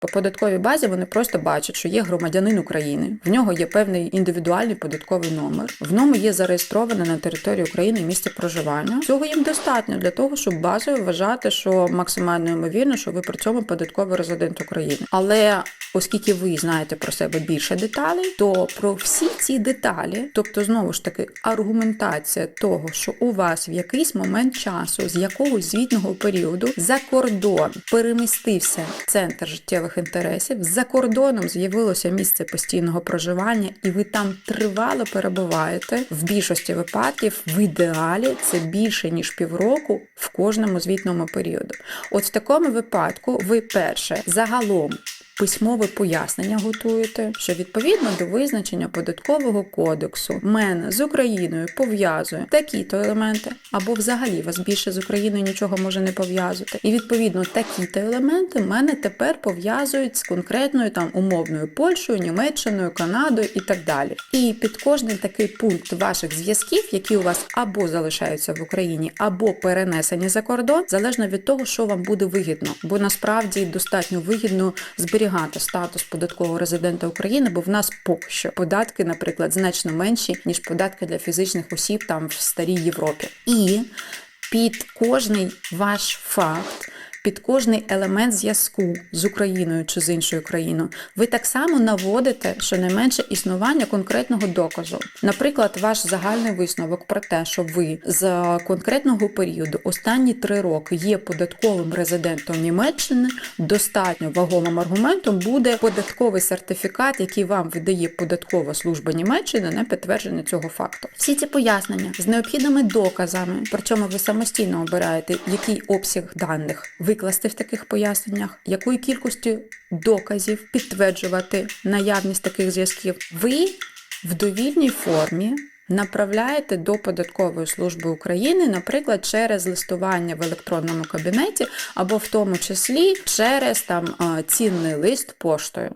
По податковій базі вони просто бачать, що є громадянин України, в нього є певний індивідуальний податковий номер, в ньому є зареєстроване на території України місце проживання. Цього їм достатньо для того, щоб базою вважати, що максимально ймовірно, що ви при цьому податковий резидент України. Але Оскільки ви знаєте про себе більше деталей, то про всі ці деталі, тобто знову ж таки аргументація того, що у вас в якийсь момент часу з якогось звітного періоду за кордон перемістився центр життєвих інтересів, за кордоном з'явилося місце постійного проживання, і ви там тривало перебуваєте. В більшості випадків в ідеалі це більше ніж півроку в кожному звітному періоду. От в такому випадку ви перше загалом письмове пояснення готуєте, що відповідно до визначення податкового кодексу мене з Україною пов'язує такі-то елементи, або взагалі вас більше з Україною нічого може не пов'язувати. І відповідно такі-то елементи мене тепер пов'язують з конкретною там умовною Польщею, Німеччиною, Канадою і так далі. І під кожний такий пункт ваших зв'язків, які у вас або залишаються в Україні, або перенесені за кордон, залежно від того, що вам буде вигідно, бо насправді достатньо вигідно зберігати статус податкового резидента України, бо в нас поки що податки, наприклад, значно менші ніж податки для фізичних осіб там в старій Європі. І під кожний ваш факт. Під кожний елемент зв'язку з Україною чи з іншою країною ви так само наводите щонайменше існування конкретного доказу. Наприклад, ваш загальний висновок про те, що ви з конкретного періоду останні три роки є податковим резидентом Німеччини, достатньо вагомим аргументом буде податковий сертифікат, який вам видає податкова служба Німеччини на підтвердження цього факту. Всі ці пояснення з необхідними доказами, причому ви самостійно обираєте, який обсяг даних викласти в таких поясненнях, якою кількістю доказів підтверджувати наявність таких зв'язків, ви в довільній формі. Направляєте до податкової служби України, наприклад, через листування в електронному кабінеті, або в тому числі через там цінний лист поштою.